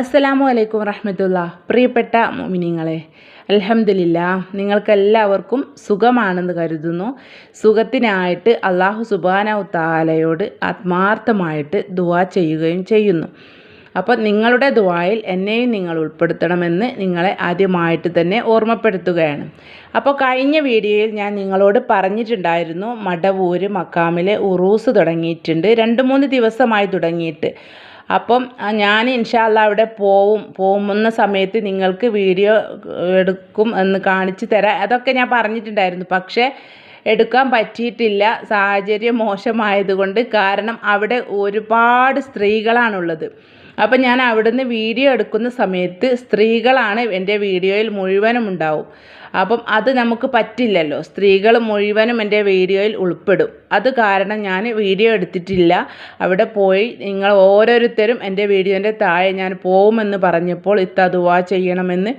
അസ്സലാമു അലൈക്കും റഹ്മത്തുള്ള പ്രിയപ്പെട്ട മോമിനിങ്ങളെ അലഹമില്ല നിങ്ങൾക്കെല്ലാവർക്കും സുഖമാണെന്ന് കരുതുന്നു. സുഖത്തിനായിട്ട് അള്ളാഹു സുബാനവ് താലയോട് ആത്മാർത്ഥമായിട്ട് ദുവാ ചെയ്യുകയും ചെയ്യുന്നു. അപ്പോൾ നിങ്ങളുടെ ദുവായിൽ എന്നെയും നിങ്ങൾ ഉൾപ്പെടുത്തണമെന്ന് നിങ്ങളെ ആദ്യമായിട്ട് തന്നെ ഓർമ്മപ്പെടുത്തുകയാണ്. അപ്പോൾ കഴിഞ്ഞ വീഡിയോയിൽ ഞാൻ നിങ്ങളോട് പറഞ്ഞിട്ടുണ്ടായിരുന്നു മടവൂര് മക്കാമിലെ ഉറൂസ് തുടങ്ങിയിട്ടുണ്ട്. രണ്ട് മൂന്ന് ദിവസമായി തുടങ്ങിയിട്ട്. അപ്പം ഞാൻ ഇൻഷാല്ല അവിടെ പോവും. പോകുന്ന സമയത്ത് നിങ്ങൾക്ക് വീഡിയോ എടുക്കും എന്ന് കാണിച്ചു തരാം. അതൊക്കെ ഞാൻ പറഞ്ഞിട്ടുണ്ടായിരുന്നു. പക്ഷേ എടുക്കാൻ പറ്റിയിട്ടില്ല. സാഹചര്യം മോശമായതുകൊണ്ട് കാരണം അവിടെ ഒരുപാട് സ്ത്രീകളാണുള്ളത്. അപ്പം ഞാൻ അവിടുന്ന് വീഡിയോ എടുക്കുന്ന സമയത്ത് സ്ത്രീകളാണ് എന്റെ വീഡിയോയിൽ മുഴുവനും ഉണ്ടാവും. അപ്പം അത് നമുക്ക് പറ്റില്ലല്ലോ. സ്ത്രീകൾ മുഴുവനും എന്റെ വീഡിയോയിൽ ഉൾപ്പെടും. അത് കാരണം ഞാൻ വീഡിയോ എടുത്തിട്ടില്ല. അവിടെ പോയി നിങ്ങൾ ഓരോരുത്തരും എന്റെ വീഡിയോന്റെ താഴെ ഞാൻ പോകുമെന്ന് പറഞ്ഞപ്പോൾ ഇത്ത ദുവാ ചെയ്യണമെന്ന്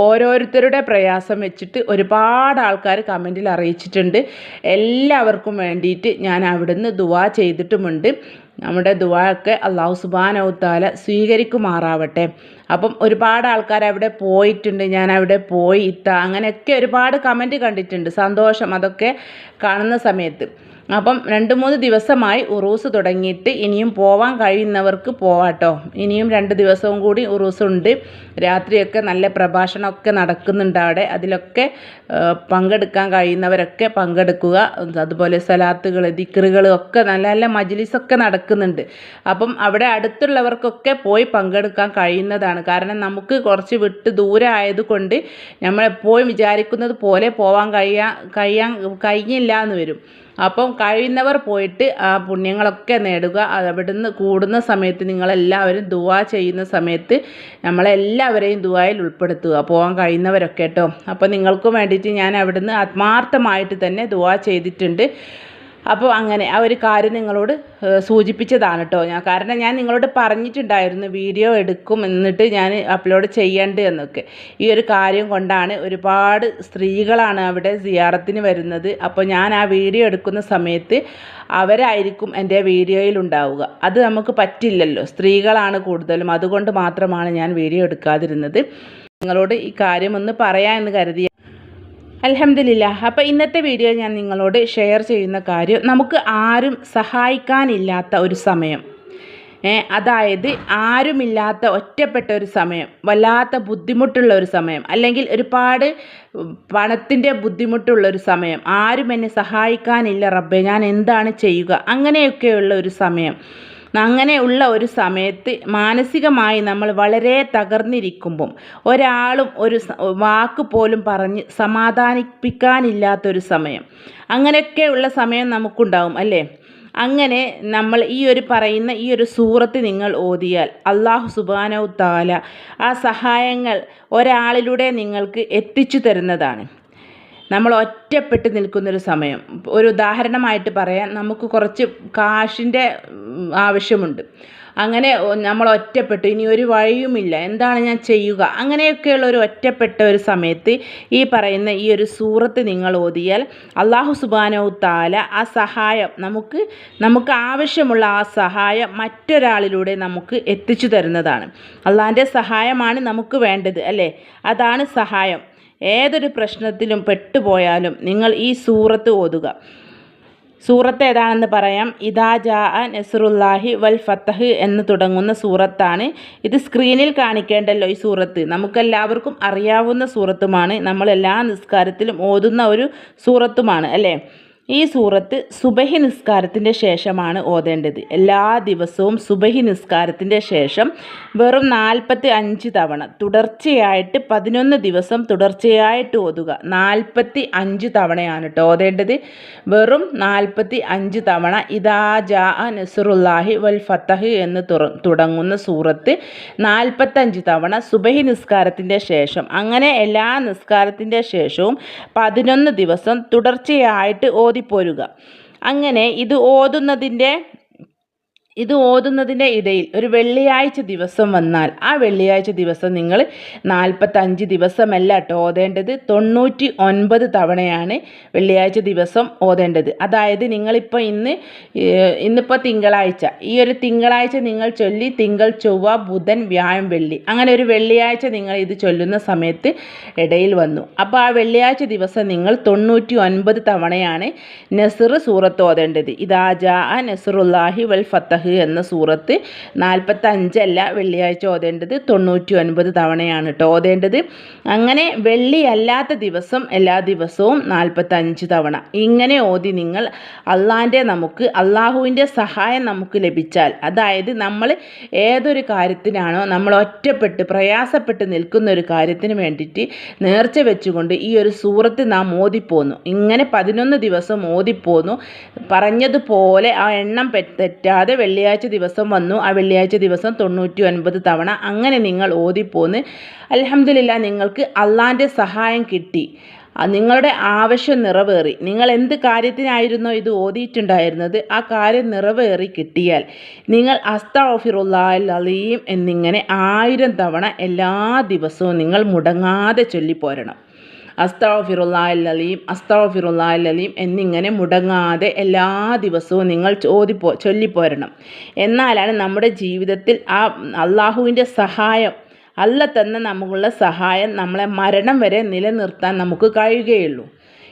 ഓരോരുത്തരുടെ പ്രയാസം വെച്ചിട്ട് ഒരുപാട് ആൾക്കാർ കമന്റിൽ അറിയിച്ചിട്ടുണ്ട്. എല്ലാവർക്കും വേണ്ടിയിട്ട് ഞാൻ അവിടുന്ന് ദുവാ ചെയ്തിട്ടുമുണ്ട്. നമ്മുടെ ദുവാക്കെ അള്ളാഹു സുബാനൗത്താല സ്വീകരിക്കുമാറാവട്ടെ. അപ്പം ഒരുപാട് ആൾക്കാർ അവിടെ പോയിട്ടുണ്ട് ഞാൻ അവിടെ പോയി ഇത്ത അങ്ങനെയൊക്കെ ഒരുപാട് കമന്റ് കണ്ടിട്ടുണ്ട്. സന്തോഷം അതൊക്കെ കാണുന്ന സമയത്ത്. അപ്പം രണ്ട് മൂന്ന് ദിവസമായി ഉറൂസ് തുടങ്ങിയിട്ട് ഇനിയും പോവാൻ കഴിയുന്നവർക്ക് പോവാട്ടോ. ഇനിയും രണ്ട് ദിവസവും കൂടി ഉറൂസ് ഉണ്ട് രാത്രിയൊക്കെ നല്ല പ്രഭാഷണമൊക്കെ നടക്കുന്നുണ്ട് അവിടെ. അതിലൊക്കെ പങ്കെടുക്കാൻ കഴിയുന്നവരൊക്കെ പങ്കെടുക്കുക. അതുപോലെ സലാത്തുകൾ ദിക്റുകൾ ഒക്കെ നല്ല നല്ല മജ്ലിസൊക്കെ നടക്കുന്നുണ്ട്. അപ്പം അവിടെ അടുത്തുള്ളവർക്കൊക്കെ പോയി പങ്കെടുക്കാൻ കഴിയുന്നതാണ്. കാരണം നമുക്ക് കുറച്ച് വിട്ട് ദൂരെ ആയതുകൊണ്ട് നമ്മളെപ്പോഴും വിചാരിക്കുന്നത് പോലെ പോവാൻ കഴിയാ കഴിയാൻ കഴിഞ്ഞില്ല എന്ന് വരും. അപ്പം കഴിയുന്നവർ പോയിട്ട് ആ പുണ്യങ്ങളൊക്കെ നേടുക. അവിടുന്ന് കൂടുന്ന സമയത്ത് നിങ്ങളെല്ലാവരും ദുവാ ചെയ്യുന്ന സമയത്ത് നമ്മളെല്ലാവരെയും ദുവായിൽ ഉൾപ്പെടുത്തുക. പോകാൻ കഴിയുന്നവരൊക്കെ കേട്ടോ. അപ്പോൾ നിങ്ങൾക്കും വേണ്ടിയിട്ട് ഞാൻ അവിടുന്ന് ആത്മാർത്ഥമായിട്ട് തന്നെ ദുവാ ചെയ്തിട്ടുണ്ട്. അപ്പോൾ അങ്ങനെ ആ ഒരു കാര്യം നിങ്ങളോട് സൂചിപ്പിച്ചതാണ് കേട്ടോ ഞാൻ കാരണം ഞാൻ നിങ്ങളോട് പറഞ്ഞിട്ടുണ്ടായിരുന്നു വീഡിയോ എടുക്കും എന്നിട്ട് ഞാൻ അപ്ലോഡ് ചെയ്യേണ്ടത് എന്നൊക്കെ. ഈ ഒരു കാര്യം കൊണ്ടാണ് ഒരുപാട് സ്ത്രീകളാണ് അവിടെ സിയാറത്തിന് വരുന്നത്. അപ്പോൾ ഞാൻ ആ വീഡിയോ എടുക്കുന്ന സമയത്ത് അവരായിരിക്കും എന്റെ വീഡിയോയിൽ ഉണ്ടാവുക. അത് നമുക്ക് പറ്റില്ലല്ലോ. സ്ത്രീകളാണ് കൂടുതലും. അതുകൊണ്ട് മാത്രമാണ് ഞാൻ വീഡിയോ എടുക്കാതിരുന്നത്. നിങ്ങളോട് ഈ കാര്യം ഒന്ന് പറയാമെന്ന് കരുതി അലഹമില്ല അപ്പോൾ ഇന്നത്തെ വീഡിയോ ഞാൻ നിങ്ങളോട് ഷെയർ ചെയ്യുന്ന കാര്യം നമുക്ക് ആരും സഹായിക്കാനില്ലാത്ത ഒരു സമയം. അതായത് ആരുമില്ലാത്ത ഒറ്റപ്പെട്ട ഒരു സമയം വല്ലാത്ത ബുദ്ധിമുട്ടുള്ള ഒരു സമയം അല്ലെങ്കിൽ ഒരുപാട് പണത്തിന്റെ ബുദ്ധിമുട്ടുള്ള ഒരു സമയം ആരും എന്നെ സഹായിക്കാനില്ല റബ്ബെ ഞാൻ എന്താണ് ചെയ്യുക അങ്ങനെയൊക്കെയുള്ള ഒരു സമയം. അങ്ങനെയുള്ള ഒരു സമയത്ത് മാനസികമായി നമ്മൾ വളരെ തകർന്നിരിക്കുമ്പം ഒരാളും ഒരു വാക്ക് പോലും പറഞ്ഞ് സമാധാനിപ്പിക്കാനില്ലാത്തൊരു സമയം. അങ്ങനെയൊക്കെയുള്ള സമയം നമുക്കുണ്ടാവും അല്ലേ? അങ്ങനെ നമ്മൾ ഈ ഒരു പറയുന്ന ഈ ഒരു സൂറത്ത് നിങ്ങൾ ഓതിയാൽ അള്ളാഹു സുബാനവ് താല ആ സഹായങ്ങൾ ഒരാളിലൂടെ നിങ്ങൾക്ക് എത്തിച്ചു തരുന്നതാണ്. നമ്മൾ ഒറ്റപ്പെട്ട് നിൽക്കുന്നൊരു സമയം. ഒരു ഉദാഹരണമായിട്ട് പറയാൻ നമുക്ക് കുറച്ച് കാശിന്റെ ആവശ്യമുണ്ട്. അങ്ങനെ നമ്മൾ ഒറ്റപ്പെട്ടു. ഇനി ഒരു വഴിയുമില്ല. എന്താണ് ഞാൻ ചെയ്യുക? അങ്ങനെയൊക്കെയുള്ള ഒരു ഒറ്റപ്പെട്ട ഒരു സമയത്ത് ഈ പറയുന്ന ഈ ഒരു സൂറത്ത് നിങ്ങൾ ഓതിയാൽ അള്ളാഹു സുബാനവു താല ആ സഹായം നമുക്ക് നമുക്ക് ആവശ്യമുള്ള ആ സഹായം മറ്റൊരാളിലൂടെ നമുക്ക് എത്തിച്ചു തരുന്നതാണ്. അള്ളാഹിന്റെ സഹായമാണ് നമുക്ക് വേണ്ടത് അല്ലേ? അതാണ് സഹായം. ഏതൊരു പ്രശ്നത്തിലും പെട്ടുപോയാലും നിങ്ങൾ ഈ സൂറത്ത് ഓതുക. സൂറത്ത് ഏതാണെന്ന് പറയാം? ഇദാ ജാ നസറുല്ലാഹി വൽ ഫത്തഹ് എന്ന് തുടങ്ങുന്ന സൂറത്താണ്. ഇത് സ്ക്രീനിൽ കാണിക്കേണ്ടല്ലോ ഈ സൂറത്ത്. നമുക്കെല്ലാവർക്കും അറിയാവുന്ന സൂറത്തുമാണ്. നമ്മൾ എല്ലാ നിസ്കാരത്തിലും ഓതുന്ന ഒരു സൂറത്തുമാണ് അല്ലേ? ഈ സൂറത്ത് സുബഹി നിസ്കാരത്തിന്റെ ശേഷമാണ് ഓതേണ്ടത്. എല്ലാ ദിവസവും സുബഹി നിസ്കാരത്തിന്റെ ശേഷം വെറും നാൽപ്പത്തി അഞ്ച് തവണ തുടർച്ചയായിട്ട് പതിനൊന്ന് ദിവസം തുടർച്ചയായിട്ട് ഓതുക. നാൽപ്പത്തി അഞ്ച് തവണയാണ് കേട്ടോ ഓതേണ്ടത്. വെറും നാൽപ്പത്തി അഞ്ച് തവണ ഇതാ ജാ നസറുല്ലാഹി വൽ ഫത്തഹ് എന്ന് തുടങ്ങുന്ന സൂറത്ത് നാൽപ്പത്തഞ്ച് തവണ സുബഹി നിസ്കാരത്തിന്റെ ശേഷം അങ്ങനെ എല്ലാ നിസ്കാരത്തിന്റെ ശേഷവും പതിനൊന്ന് ദിവസം തുടർച്ചയായിട്ട് ഓതിപ്പോരുക അങ്ങനെ ഇത് ഓതുന്നതിന്റെ ഇത് ഓതുന്നതിന്റെ ഇടയിൽ ഒരു വെള്ളിയാഴ്ച ദിവസം വന്നാൽ ആ വെള്ളിയാഴ്ച ദിവസം നിങ്ങൾ നാൽപ്പത്തഞ്ച് ദിവസമല്ല കേട്ടോ ഓതേണ്ടത്. തൊണ്ണൂറ്റി ഒൻപത് തവണയാണ് വെള്ളിയാഴ്ച ദിവസം ഓതേണ്ടത്. അതായത് നിങ്ങളിപ്പോൾ ഇന്ന് ഇന്നിപ്പോൾ തിങ്കളാഴ്ച. ഈ ഒരു തിങ്കളാഴ്ച നിങ്ങൾ ചൊല്ലി തിങ്കൾ ചൊവ്വ ബുധൻ വ്യാഴം വെള്ളി. അങ്ങനെ ഒരു വെള്ളിയാഴ്ച നിങ്ങൾ ഇത് ചൊല്ലുന്ന സമയത്ത് ഇടയിൽ വന്നു. അപ്പോൾ ആ വെള്ളിയാഴ്ച ദിവസം നിങ്ങൾ തൊണ്ണൂറ്റി ഒൻപത് തവണയാണ് നസിർ സൂറത്ത് ഓതേണ്ടത്. ഇതാ ജാ നസറുല്ലാഹി വൽ ഫത്തഹ്. എന്ന സൂറത്ത് നാൽപ്പത്തഞ്ചല്ല വെള്ളിയാഴ്ച ഓതേണ്ടത് തൊണ്ണൂറ്റി ഒൻപത് തവണയാണ് കേട്ടോ ഓതേണ്ടത്. അങ്ങനെ വെള്ളി അല്ലാത്ത ദിവസം എല്ലാ ദിവസവും നാൽപ്പത്തഞ്ച് തവണ. ഇങ്ങനെ ഓതി നിങ്ങൾ അള്ളാന്റെ നമുക്ക് അള്ളാഹുവിന്റെ സഹായം നമുക്ക് ലഭിച്ചാൽ അതായത് നമ്മൾ ഏതൊരു കാര്യത്തിനാണോ നമ്മൾ ഒറ്റപ്പെട്ട് പ്രയാസപ്പെട്ട് നിൽക്കുന്ന ഒരു കാര്യത്തിന് വേണ്ടിയിട്ട് നേർച്ച വെച്ചുകൊണ്ട് ഈ ഒരു സൂറത്ത് നാം ഓതിപ്പോന്നു. ഇങ്ങനെ പതിനൊന്ന് ദിവസം ഓതിപ്പോന്നു. പറഞ്ഞതുപോലെ ആ എണ്ണം തെറ്റാതെ വെള്ളിയാഴ്ച ദിവസം വന്നു. ആ വെള്ളിയാഴ്ച ദിവസം തൊണ്ണൂറ്റി ഒൻപത് തവണ അങ്ങനെ നിങ്ങൾ ഓതിപ്പോന്ന്. അലഹമില്ല നിങ്ങൾക്ക് അള്ളാന്റെ സഹായം കിട്ടി. നിങ്ങളുടെ ആവശ്യം നിറവേറി. നിങ്ങൾ എന്ത് കാര്യത്തിനായിരുന്നോ ഇത് ഓതിയിട്ടുണ്ടായിരുന്നത്? ആ കാര്യം നിറവേറി കിട്ടിയാൽ നിങ്ങൾ അസ്ത അലീം എന്നിങ്ങനെ ആയിരം തവണ എല്ലാ ദിവസവും നിങ്ങൾ മുടങ്ങാതെ ചൊല്ലിപ്പോരണം. അസ്തഫിറുല്ലാലീം അസ്തഫിറുല്ലാലീം എന്നിങ്ങനെ മുടങ്ങാതെ എല്ലാ ദിവസവും നിങ്ങൾ ചോദിപ്പോ ചൊല്ലിപ്പോരണം. എന്നാലാണ് നമ്മുടെ ജീവിതത്തിൽ ആ അള്ളാഹുവിന്റെ സഹായം അല്ല തന്ന നമുക്കുള്ള സഹായം നമ്മളെ മരണം വരെ നിലനിർത്താൻ നമുക്ക് കഴിയുകയുള്ളൂ.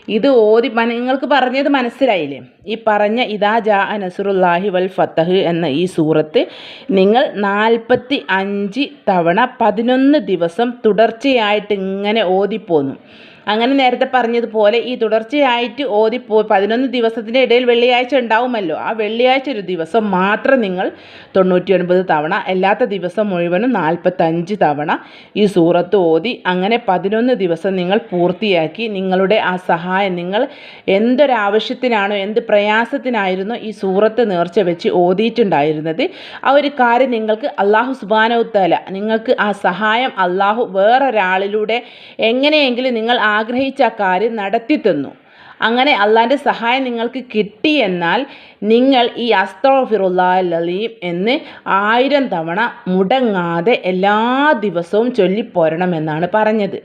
ഇത് ഓതി നിങ്ങൾക്ക് പറഞ്ഞത് മനസ്സിലായില്ലേ? ഈ പറഞ്ഞ ഇതാ ജാ നസുറുല്ലാഹി വൽ ഫത്തഹ് എന്ന ഈ സൂറത്ത് നിങ്ങൾ നാൽപ്പത്തി അഞ്ച് തവണ പതിനൊന്ന് ദിവസം തുടർച്ചയായിട്ട് ഇങ്ങനെ ഓതിപ്പോന്നു. അങ്ങനെ നേരത്തെ പറഞ്ഞതുപോലെ ഈ തുടർച്ചയായിട്ട് ഓതിപ്പോ പതിനൊന്ന് ദിവസത്തിന്റെ ഇടയിൽ വെള്ളിയാഴ്ച ഉണ്ടാവുമല്ലോ. ആ വെള്ളിയാഴ്ച ഒരു ദിവസം മാത്രം നിങ്ങൾ തൊണ്ണൂറ്റി ഒൻപത് തവണ അല്ലാത്ത ദിവസം മുഴുവനും നാൽപ്പത്തഞ്ച് തവണ ഈ സൂറത്ത് ഓതി. അങ്ങനെ പതിനൊന്ന് ദിവസം നിങ്ങൾ പൂർത്തിയാക്കി. നിങ്ങളുടെ ആ സഹായം നിങ്ങൾ എന്തൊരാവശ്യത്തിനാണോ എന്ത് പ്രയാസത്തിനായിരുന്നോ ഈ സൂറത്ത് നേർച്ച വെച്ച് ഓതിയിട്ടുണ്ടായിരുന്നത്? ആ ഒരു കാര്യം നിങ്ങൾക്ക് അള്ളാഹു സുബാനവുത്തല നിങ്ങൾക്ക് ആ സഹായം അള്ളാഹു വേറൊരാളിലൂടെ എങ്ങനെയെങ്കിലും നിങ്ങൾ ആഗ്രഹിച്ച കാര്യം നടത്തി തന്നു. അങ്ങനെ അള്ളാന്റെ സഹായം നിങ്ങൾക്ക് കിട്ടി എന്നാൽ നിങ്ങൾ ഈ അസ്തോഫിറുല്ലാലീം എന്ന് ആയിരം തവണ മുടങ്ങാതെ എല്ലാ ദിവസവും ചൊല്ലിപ്പോരണമെന്നാണ് പറഞ്ഞത്.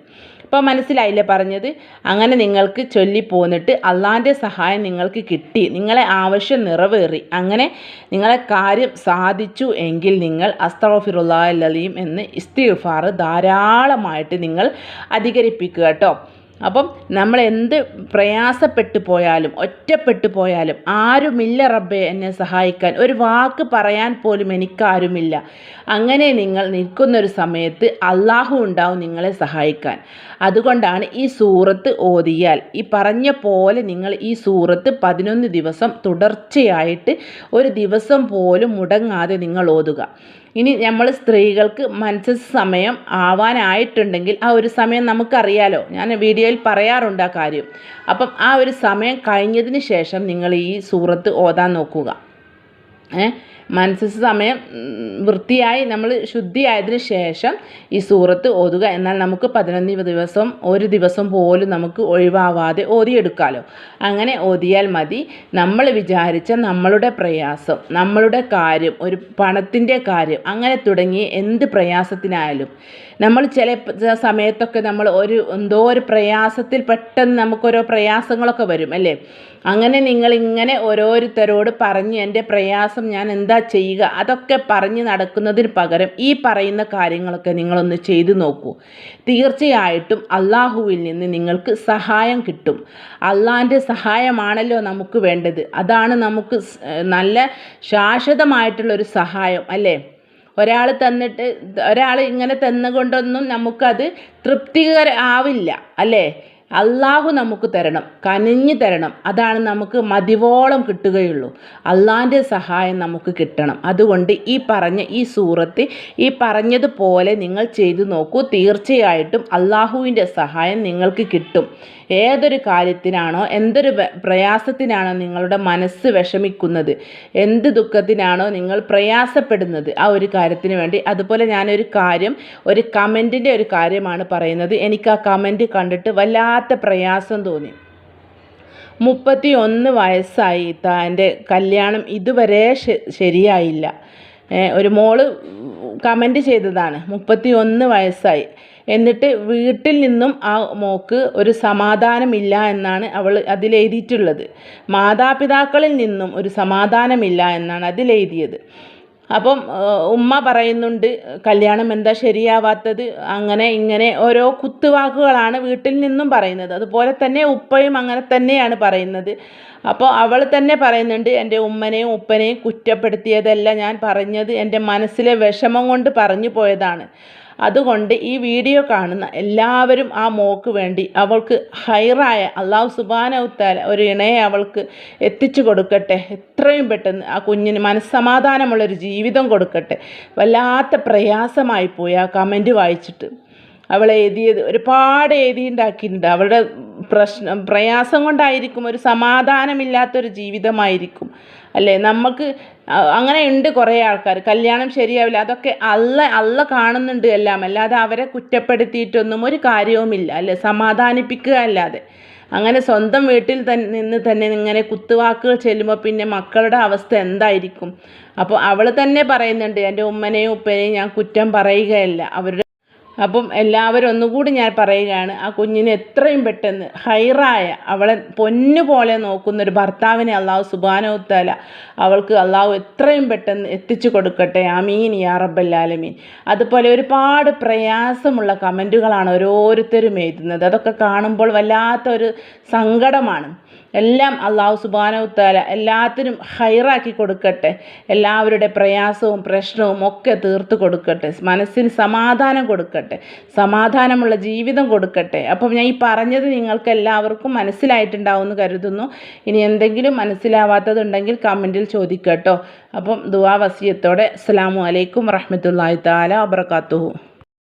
ഇപ്പോൾ മനസ്സിലായില്ലേ പറഞ്ഞത്? അങ്ങനെ നിങ്ങൾക്ക് ചൊല്ലിപ്പോന്നിട്ട് അള്ളാന്റെ സഹായം നിങ്ങൾക്ക് കിട്ടി. നിങ്ങളെ ആവശ്യം നിറവേറി. അങ്ങനെ നിങ്ങളെ കാര്യം സാധിച്ചു എങ്കിൽ നിങ്ങൾ അസ്തഫിറുല്ലാലീം എന്ന് ഇസ്തിഫാർ ധാരാളമായിട്ട് നിങ്ങൾ അധികരിപ്പിക്കുക കേട്ടോ. അപ്പം നമ്മൾ എന്ത് പ്രയാസപ്പെട്ടു പോയാലും ഒറ്റപ്പെട്ടു പോയാലും ആരുമില്ല റബ്ബേ എന്നെ സഹായിക്കാൻ. ഒരു വാക്ക് പറയാൻ പോലും എനിക്കാരുമില്ല. അങ്ങനെ നിങ്ങൾ നിൽക്കുന്നൊരു സമയത്ത് അള്ളാഹു ഉണ്ടാവും നിങ്ങളെ സഹായിക്കാൻ. അതുകൊണ്ടാണ് ഈ സൂറത്ത് ഓതിയാൽ ഈ പറഞ്ഞ പോലെ നിങ്ങൾ ഈ സൂറത്ത് പതിനൊന്ന് ദിവസം തുടർച്ചയായിട്ട് ഒരു ദിവസം പോലും മുടങ്ങാതെ നിങ്ങൾ ഓതുക. ഇനി നമ്മൾ സ്ത്രീകൾക്ക് മനസ്സ് സമയം ആവാനായിട്ടുണ്ടെങ്കിൽ ആ ഒരു സമയം നമുക്കറിയാലോ. ഞാൻ വീഡിയോയിൽ പറയാറുണ്ട് ആ കാര്യം. അപ്പം ആ ഒരു സമയം കഴിഞ്ഞതിന് ശേഷം നിങ്ങൾ ഈ സൂറത്ത് ഓതാൻ നോക്കുക. മനസ്സ് സമയം വൃത്തിയായി നമ്മൾ ശുദ്ധിയായതിനു ശേഷം ഈ സൂറത്ത് ഓതുക. എന്നാൽ നമുക്ക് പതിനൊന്ന് ദിവസം ഒരു ദിവസം പോലും നമുക്ക് ഒഴിവാവാതെ ഓതിയെടുക്കാമല്ലോ അങ്ങനെ ഓതിയാൽ മതി. നമ്മൾ വിചാരിച്ച നമ്മളുടെ പ്രയാസം നമ്മളുടെ കാര്യം ഒരു പണത്തിന്റെ കാര്യം അങ്ങനെ തുടങ്ങി എന്ത് പ്രയാസത്തിനായാലും. നമ്മൾ ചില സമയത്തൊക്കെ നമ്മൾ ഒരു എന്തോ ഒരു പ്രയാസത്തിൽ പെട്ടെന്ന് നമുക്കോരോ പ്രയാസങ്ങളൊക്കെ വരും അല്ലേ? അങ്ങനെ നിങ്ങളിങ്ങനെ ഓരോരുത്തരോട് പറഞ്ഞ് എന്റെ പ്രയാസം ഞാൻ എന്താ ചെയ്യുക. അതൊക്കെ പറഞ്ഞ് നടക്കുന്നതിന് പകരം ഈ പറയുന്ന കാര്യങ്ങളൊക്കെ നിങ്ങളൊന്ന് ചെയ്തു നോക്കൂ. തീർച്ചയായിട്ടും അള്ളാഹുവിൽ നിന്ന് നിങ്ങൾക്ക് സഹായം കിട്ടും. അള്ളാഹിന്റെ സഹായമാണല്ലോ നമുക്ക് വേണ്ടത്. അതാണ് നമുക്ക് നല്ല ശാശ്വതമായിട്ടുള്ളൊരു സഹായം അല്ലേ? ഒരാൾ തന്നിട്ട് ഒരാൾ ഇങ്ങനെ തന്നുകൊണ്ടൊന്നും നമുക്കത് തൃപ്തികര ആവില്ല അല്ലേ? അള്ളാഹു നമുക്ക് തരണം കനിഞ്ഞു തരണം. അതാണ് നമുക്ക് മതിവോളം കിട്ടുകയുള്ളൂ. അള്ളാഹിന്റെ സഹായം നമുക്ക് കിട്ടണം. അതുകൊണ്ട് ഈ പറഞ്ഞ ഈ സൂറത്ത് ഈ പറഞ്ഞതുപോലെ നിങ്ങൾ ചെയ്തു നോക്കൂ. തീർച്ചയായിട്ടും അള്ളാഹുവിന്റെ സഹായം നിങ്ങൾക്ക് കിട്ടും. ഏതൊരു കാര്യത്തിനാണോ എന്തൊരു പ്രയാസത്തിനാണോ നിങ്ങളുടെ മനസ്സ് വിഷമിക്കുന്നത് എന്ത് ദുഃഖത്തിനാണോ നിങ്ങൾ പ്രയാസപ്പെടുന്നത് ആ ഒരു കാര്യത്തിന് വേണ്ടി. അതുപോലെ ഞാനൊരു കാര്യം ഒരു കമന്റിന്റെ ഒരു കാര്യമാണ് പറയുന്നത്. എനിക്ക് ആ കമന്റ് കണ്ടിട്ട് വല്ലാത്ത പ്രയാസം തോന്നി. മുപ്പത്തി ഒന്ന് വയസ്സായി താന്റെ കല്യാണം ഇതുവരെ ശരിയായില്ല. ഒരു മോൾ കമന്റ് ചെയ്തതാണ് മുപ്പത്തി ഒന്ന് വയസ്സായി. എന്നിട്ട് വീട്ടിൽ നിന്നും ആ മോക്ക് ഒരു സമാധാനമില്ല എന്നാണ് അവൾ അതിലെഴുതിയിട്ടുള്ളത്. മാതാപിതാക്കളിൽ നിന്നും ഒരു സമാധാനമില്ല എന്നാണ് അതിലെഴുതിയത്. അപ്പം ഉമ്മ പറയുന്നുണ്ട് കല്യാണം എന്താ ശരിയാവാത്തത്? അങ്ങനെ ഇങ്ങനെ ഓരോ കുത്തുവാക്കുകളാണ് വീട്ടിൽ നിന്നും പറയുന്നത്. അതുപോലെ തന്നെ ഉപ്പയും അങ്ങനെ തന്നെയാണ് പറയുന്നത്. അപ്പോൾ അവൾ തന്നെ പറയുന്നുണ്ട് എന്റെ ഉമ്മനെയും ഉപ്പനെയും കുറ്റപ്പെടുത്തിയതല്ല ഞാൻ പറഞ്ഞത്. എന്റെ മനസ്സിലെ വിഷമം കൊണ്ട് പറഞ്ഞു പോയതാണ്. അതുകൊണ്ട് ഈ വീഡിയോ കാണുന്ന എല്ലാവരും ആ മോക്ക് വേണ്ടി അവൾക്ക് ഹൈറായ അള്ളാഹു സുബാനവുത്താല ഒരു ഇണയെ അവൾക്ക് എത്തിച്ചു കൊടുക്കട്ടെ. എത്രയും പെട്ടെന്ന് ആ കുഞ്ഞിന് മനസ്സമാധാനമുള്ളൊരു ജീവിതം കൊടുക്കട്ടെ. വല്ലാത്ത പ്രയാസമായി പോയി ആ കമന്റ് വായിച്ചിട്ട്. അവൾ എഴുതിയത് ഒരുപാട് എഴുതിയുണ്ടാക്കിയിട്ടുണ്ട്. അവളുടെ പ്രശ്നം പ്രയാസം കൊണ്ടായിരിക്കും ഒരു സമാധാനമില്ലാത്തൊരു ജീവിതമായിരിക്കും. അല്ലേ? നമുക്ക് അങ്ങനെ ഉണ്ട് കുറേ ആൾക്കാർ കല്യാണം ശരിയാവില്ല. അതൊക്കെ അല്ല അല്ല കാണുന്നുണ്ട് എല്ലാം. അല്ലാതെ അവരെ കുറ്റപ്പെടുത്തിയിട്ടൊന്നും ഒരു കാര്യവുമില്ല. അല്ലേ? സമാധാനിപ്പിക്കുക അല്ലാതെ. അങ്ങനെ സ്വന്തം വീട്ടിൽ തന്നെ നിന്ന് തന്നെ ഇങ്ങനെ കുത്തുവാക്കുകൾ ചെല്ലുമ്പോൾ പിന്നെ മക്കളുടെ അവസ്ഥ എന്തായിരിക്കും? അപ്പോൾ അവൾ തന്നെ പറയുന്നുണ്ട് എന്റെ ഉമ്മനെയും ഉപ്പനെയും ഞാൻ കുറ്റം പറയുകയല്ല. അവരുടെ അപ്പം എല്ലാവരും ഒന്നുകൂടി ഞാൻ പറയുകയാണ് ആ കുഞ്ഞിനെ എത്രയും പെട്ടെന്ന് ഹൈറായ അവളെ പൊന്നുപോലെ നോക്കുന്ന ഒരു ഭർത്താവിനെ അള്ളാഹു സുബാനോത്താല അവൾക്ക് അള്ളാഹു എത്രയും പെട്ടെന്ന് എത്തിച്ചു കൊടുക്കട്ടെ. അമീൻ യാ റബ്ബല്ലാലമീൻ അതുപോലെ ഒരുപാട് പ്രയാസമുള്ള കമന്റുകളാണ് ഓരോരുത്തരും എഴുതുന്നത്. അതൊക്കെ കാണുമ്പോൾ വല്ലാത്തൊരു സങ്കടമാണ്. എല്ലാം അള്ളാഹു സുബാനവുത്താല എല്ലാത്തിനും ഹൈറാക്കി കൊടുക്കട്ടെ. എല്ലാവരുടെ പ്രയാസവും പ്രശ്നവും ഒക്കെ തീർത്ത് കൊടുക്കട്ടെ. മനസ്സിന് സമാധാനം കൊടുക്കട്ടെ. സമാധാനമുള്ള ജീവിതം കൊടുക്കട്ടെ. അപ്പം ഞാൻ ഈ പറഞ്ഞത് നിങ്ങൾക്ക് എല്ലാവർക്കും മനസ്സിലായിട്ടുണ്ടാവും എന്ന് കരുതുന്നു. ഇനി എന്തെങ്കിലും മനസ്സിലാവാത്തതുണ്ടെങ്കിൽ കമന്റിൽ ചോദിക്കട്ടോ. അപ്പം ദുവാ വസിയത്തോടെ അസ്സാം വലൈക്കും റഹ്മത്തുള്ളാഹി താല വബർക്കാത്തുഹു